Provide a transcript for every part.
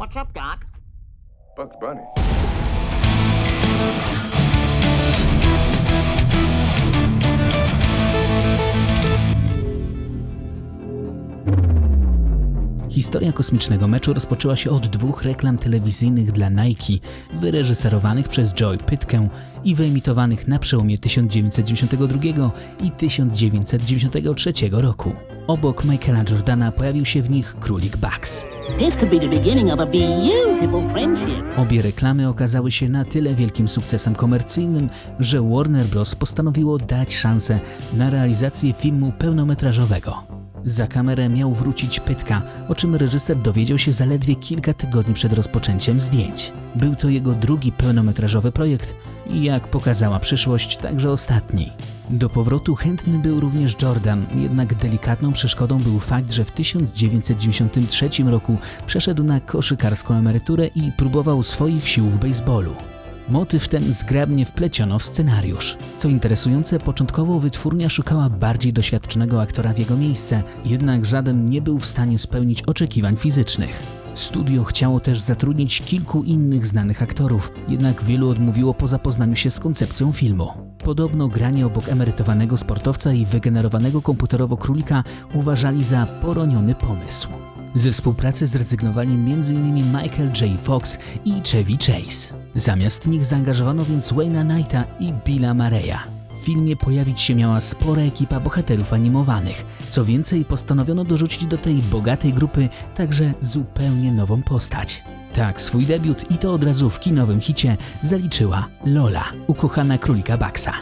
What's up, Doc? Bugs Bunny. Historia kosmicznego meczu rozpoczęła się od dwóch reklam telewizyjnych dla Nike, wyreżyserowanych przez Joy Pytkę i wyemitowanych na przełomie 1992 i 1993 roku. Obok Michaela Jordana pojawił się w nich królik Bugs. Obie reklamy okazały się na tyle wielkim sukcesem komercyjnym, że Warner Bros. postanowiło dać szansę na realizację filmu pełnometrażowego. Za kamerę miał wrócić Pytka, o czym reżyser dowiedział się zaledwie kilka tygodni przed rozpoczęciem zdjęć. Był to jego drugi pełnometrażowy projekt i jak pokazała przyszłość, także ostatni. Do powrotu chętny był również Jordan, jednak delikatną przeszkodą był fakt, że w 1993 roku przeszedł na koszykarską emeryturę i próbował swoich sił w baseballu. Motyw ten zgrabnie wpleciono w scenariusz. Co interesujące, początkowo wytwórnia szukała bardziej doświadczonego aktora w jego miejsce, jednak żaden nie był w stanie spełnić oczekiwań fizycznych. Studio chciało też zatrudnić kilku innych znanych aktorów, jednak wielu odmówiło po zapoznaniu się z koncepcją filmu. Podobno granie obok emerytowanego sportowca i wygenerowanego komputerowo królika uważali za poroniony pomysł. Ze współpracy zrezygnowali m.in. Michael J. Fox i Chevy Chase. Zamiast nich zaangażowano więc Wayna Knighta i Billa Mareya. W filmie pojawić się miała spora ekipa bohaterów animowanych. Co więcej, postanowiono dorzucić do tej bogatej grupy także zupełnie nową postać. Tak, swój debiut i to od razu w kinowym hicie zaliczyła Lola, ukochana królika Baxa.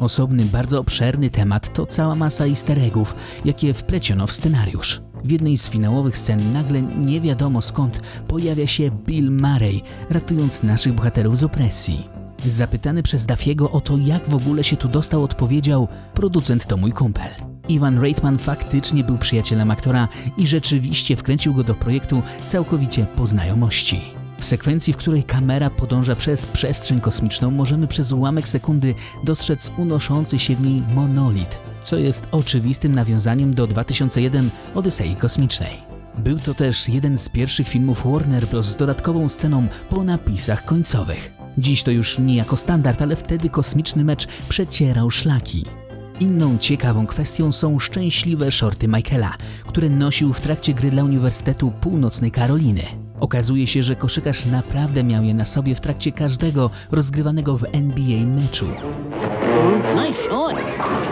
Osobny, bardzo obszerny temat to cała masa easter eggów, jakie wpleciono w scenariusz. W jednej z finałowych scen nagle nie wiadomo skąd pojawia się Bill Murray, ratując naszych bohaterów z opresji. Zapytany przez Dafiego o to, jak w ogóle się tu dostał, odpowiedział: Producent to mój kumpel. Ivan Reitman faktycznie był przyjacielem aktora i rzeczywiście wkręcił go do projektu całkowicie po znajomości. W sekwencji, w której kamera podąża przez przestrzeń kosmiczną, możemy przez ułamek sekundy dostrzec unoszący się w niej monolit, co jest oczywistym nawiązaniem do 2001 Odysei Kosmicznej. Był to też jeden z pierwszych filmów Warner Bros. z dodatkową sceną po napisach końcowych. Dziś to już niejako standard, ale wtedy kosmiczny mecz przecierał szlaki. Inną ciekawą kwestią są szczęśliwe shorty Michaela, które nosił w trakcie gry dla Uniwersytetu Północnej Karoliny. Okazuje się, że koszykarz naprawdę miał je na sobie w trakcie każdego rozgrywanego w NBA meczu.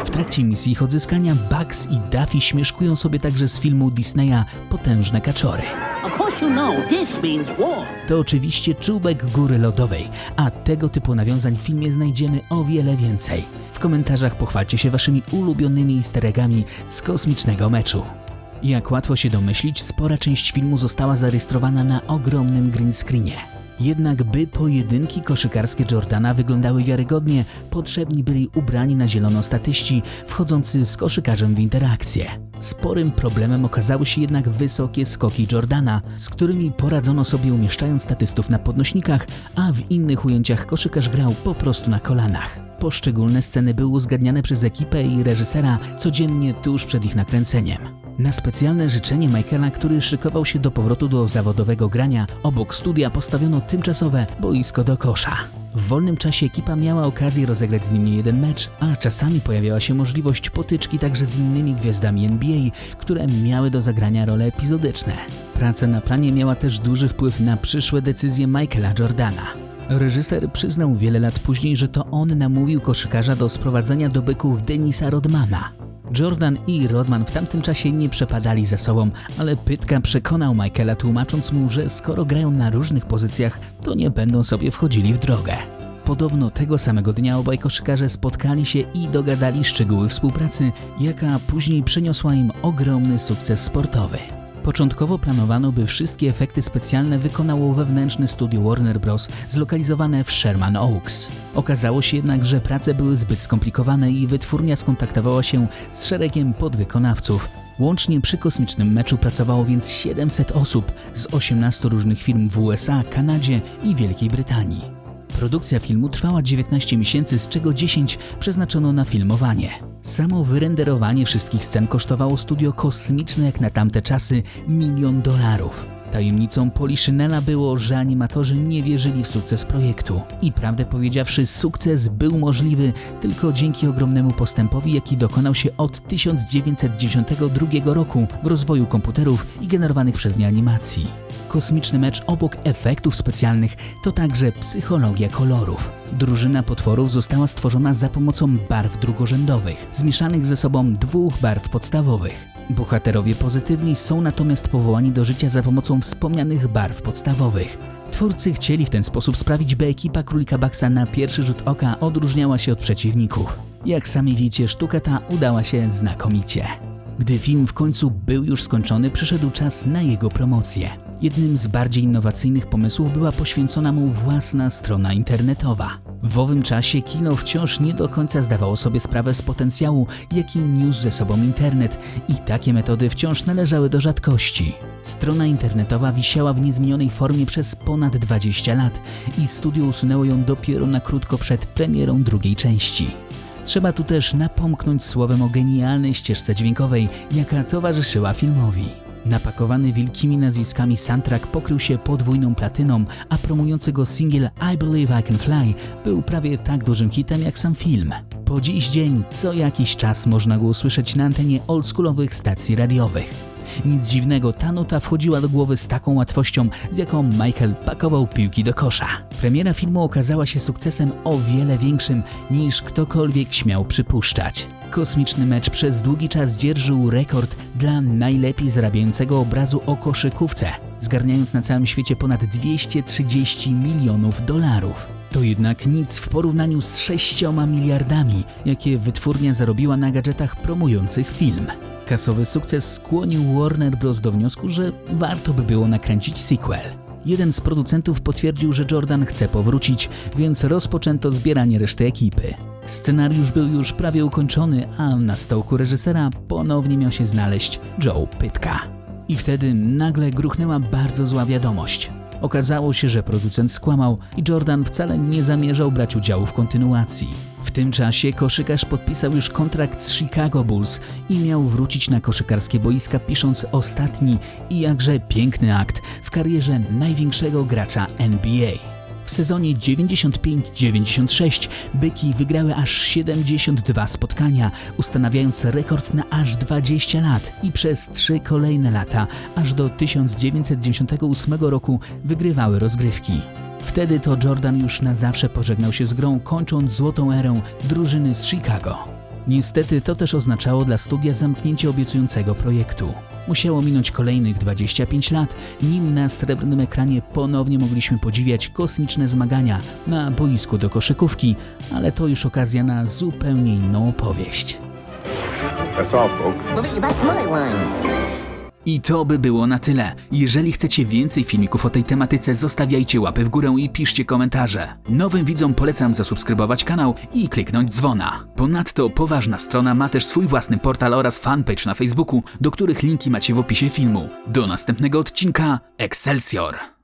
W trakcie misji ich odzyskania Bugs i Daffy śmieszkują sobie także z filmu Disneya Potężne Kaczory. To oczywiście czubek góry lodowej, a tego typu nawiązań w filmie znajdziemy o wiele więcej. W komentarzach pochwalcie się waszymi ulubionymi easter z kosmicznego meczu. Jak łatwo się domyślić, spora część filmu została zarejestrowana na ogromnym green screenie. Jednak by pojedynki koszykarskie Jordana wyglądały wiarygodnie, potrzebni byli ubrani na zielono statyści wchodzący z koszykarzem w interakcję. Sporym problemem okazały się jednak wysokie skoki Jordana, z którymi poradzono sobie umieszczając statystów na podnośnikach, a w innych ujęciach koszykarz grał po prostu na kolanach. Poszczególne sceny były uzgadniane przez ekipę i reżysera codziennie tuż przed ich nakręceniem. Na specjalne życzenie Michaela, który szykował się do powrotu do zawodowego grania, obok studia postawiono tymczasowe boisko do kosza. W wolnym czasie ekipa miała okazję rozegrać z nim jeden mecz, a czasami pojawiała się możliwość potyczki także z innymi gwiazdami NBA, które miały do zagrania role epizodyczne. Praca na planie miała też duży wpływ na przyszłe decyzje Michaela Jordana. Reżyser przyznał wiele lat później, że to on namówił koszykarza do sprowadzenia do byków Denisa Rodmana. Jordan i Rodman w tamtym czasie nie przepadali za sobą, ale Pytka przekonał Michaela tłumacząc mu, że skoro grają na różnych pozycjach, to nie będą sobie wchodzili w drogę. Podobno tego samego dnia obaj koszykarze spotkali się i dogadali szczegóły współpracy, jaka później przyniosła im ogromny sukces sportowy. Początkowo planowano, by wszystkie efekty specjalne wykonało wewnętrzne studio Warner Bros. zlokalizowane w Sherman Oaks. Okazało się jednak, że prace były zbyt skomplikowane i wytwórnia skontaktowała się z szeregiem podwykonawców. Łącznie przy kosmicznym meczu pracowało więc 700 osób z 18 różnych firm w USA, Kanadzie i Wielkiej Brytanii. Produkcja filmu trwała 19 miesięcy, z czego 10 przeznaczono na filmowanie. Samo wyrenderowanie wszystkich scen kosztowało studio kosmiczne jak na tamte czasy milion dolarów. Tajemnicą Poliszynela było, że animatorzy nie wierzyli w sukces projektu. I prawdę powiedziawszy, sukces był możliwy tylko dzięki ogromnemu postępowi, jaki dokonał się od 1992 roku w rozwoju komputerów i generowanych przez nie animacji. Kosmiczny mecz obok efektów specjalnych to także psychologia kolorów. Drużyna potworów została stworzona za pomocą barw drugorzędowych, zmieszanych ze sobą dwóch barw podstawowych. Bohaterowie pozytywni są natomiast powołani do życia za pomocą wspomnianych barw podstawowych. Twórcy chcieli w ten sposób sprawić, by ekipa Królika Baxa na pierwszy rzut oka odróżniała się od przeciwników. Jak sami wiecie, sztuka ta udała się znakomicie. Gdy film w końcu był już skończony, przyszedł czas na jego promocję. Jednym z bardziej innowacyjnych pomysłów była poświęcona mu własna strona internetowa. W owym czasie kino wciąż nie do końca zdawało sobie sprawę z potencjału, jaki niósł ze sobą internet i takie metody wciąż należały do rzadkości. Strona internetowa wisiała w niezmienionej formie przez ponad 20 lat i studio usunęło ją dopiero na krótko przed premierą drugiej części. Trzeba tu też napomknąć słowem o genialnej ścieżce dźwiękowej, jaka towarzyszyła filmowi. Napakowany wielkimi nazwiskami soundtrack pokrył się podwójną platyną, a promujący go singiel I Believe I Can Fly był prawie tak dużym hitem jak sam film. Po dziś dzień co jakiś czas można go usłyszeć na antenie oldschoolowych stacji radiowych. Nic dziwnego, ta nuta wchodziła do głowy z taką łatwością, z jaką Michael pakował piłki do kosza. Premiera filmu okazała się sukcesem o wiele większym niż ktokolwiek śmiał przypuszczać. Kosmiczny mecz przez długi czas dzierżył rekord dla najlepiej zarabiającego obrazu o koszykówce, zgarniając na całym świecie ponad 230 milionów dolarów. To jednak nic w porównaniu z 6 miliardami, jakie wytwórnia zarobiła na gadżetach promujących film. Kasowy sukces skłonił Warner Bros. do wniosku, że warto by było nakręcić sequel. Jeden z producentów potwierdził, że Jordan chce powrócić, więc rozpoczęto zbieranie reszty ekipy. Scenariusz był już prawie ukończony, a na stołku reżysera ponownie miał się znaleźć Joe Pytka. I wtedy nagle gruchnęła bardzo zła wiadomość. Okazało się, że producent skłamał i Jordan wcale nie zamierzał brać udziału w kontynuacji. W tym czasie koszykarz podpisał już kontrakt z Chicago Bulls i miał wrócić na koszykarskie boiska pisząc ostatni i jakże piękny akt w karierze największego gracza NBA. W sezonie 95-96 byki wygrały aż 72 spotkania, ustanawiając rekord na aż 20 lat i przez trzy kolejne lata, aż do 1998 roku, wygrywały rozgrywki. Wtedy to Jordan już na zawsze pożegnał się z grą, kończąc złotą erę drużyny z Chicago. Niestety to też oznaczało dla studia zamknięcie obiecującego projektu. Musiało minąć kolejnych 25 lat, nim na srebrnym ekranie ponownie mogliśmy podziwiać kosmiczne zmagania na boisku do koszykówki, ale to już okazja na zupełnie inną opowieść. That's all, folks. I to by było na tyle. Jeżeli chcecie więcej filmików o tej tematyce, zostawiajcie łapy w górę i piszcie komentarze. Nowym widzom polecam zasubskrybować kanał i kliknąć dzwona. Ponadto poważna strona ma też swój własny portal oraz fanpage na Facebooku, do których linki macie w opisie filmu. Do następnego odcinka Excelsior!